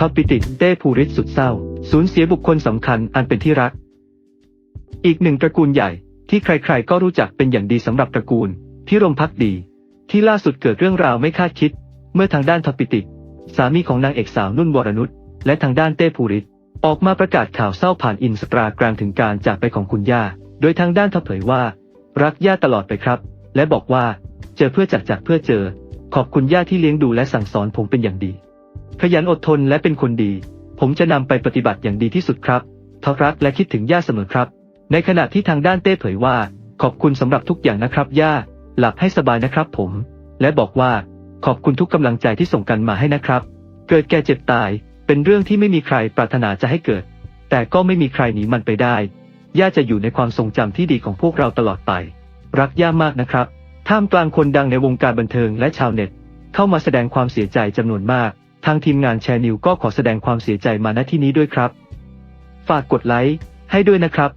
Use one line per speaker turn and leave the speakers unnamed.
ท็อปปิติเต้ภูริศสุดเศร้า สูญเสียบุคคลสำคัญอันเป็นที่รัก อีกหนึ่งตระกูลใหญ่ที่ใครๆก็รู้จักเป็นอย่างดีสำหรับตระกูลพิรมพักดี ที่ล่าสุดเกิดเรื่องราวไม่คาดคิด เมื่อทางด้านท็อปปิติ สามีของนางเอกสาวนุ่นวรนุชและทางด้านเต้ภูริศออกมาประกาศข่าวเศร้าผ่านอินสตาแกรมถึงการจากไปของคุณย่า โดยทางด้านท็อปเผยว่า รักย่าตลอดไปครับ และบอกว่า เจอเพื่อจากจากเพื่อเจอ ขอบคุณย่าที่เลี้ยงดูและสั่งสอนผมเป็นอย่างดี ขยันอดทนและเป็นคนดี ผมจะนำไปปฏิบัติอย่างดีที่สุดครับทอรักและคิดถึงย่าเสมอครับ ในขณะที่ทางด้านเต้เผยว่า ขอบคุณสำหรับทุกอย่างนะครับย่า หลับให้สบายนะครับผม และบอกว่า ขอบคุณทุกกำลังใจที่ส่งกันมาให้นะครับ เกิดแก่เจ็บตาย เป็นเรื่องที่ไม่มีใครปรารถนาจะให้เกิด แต่ก็ไม่มีใครหนีมันไปได้ ย่าจะอยู่ในความทรงจำที่ดีของพวกเราตลอดไป รักย่ามากนะครับ ท่ามกลางคนดังในวงการบันเทิงและชาวเน็ต เข้ามาแสดงความเสียใจจำนวนมากางทีมงานแชร์นิวก็ขอแสดงความเสียใจมาณที่นี้ด้วยครับ ฝากกดไลค์ให้ด้วยนะครับ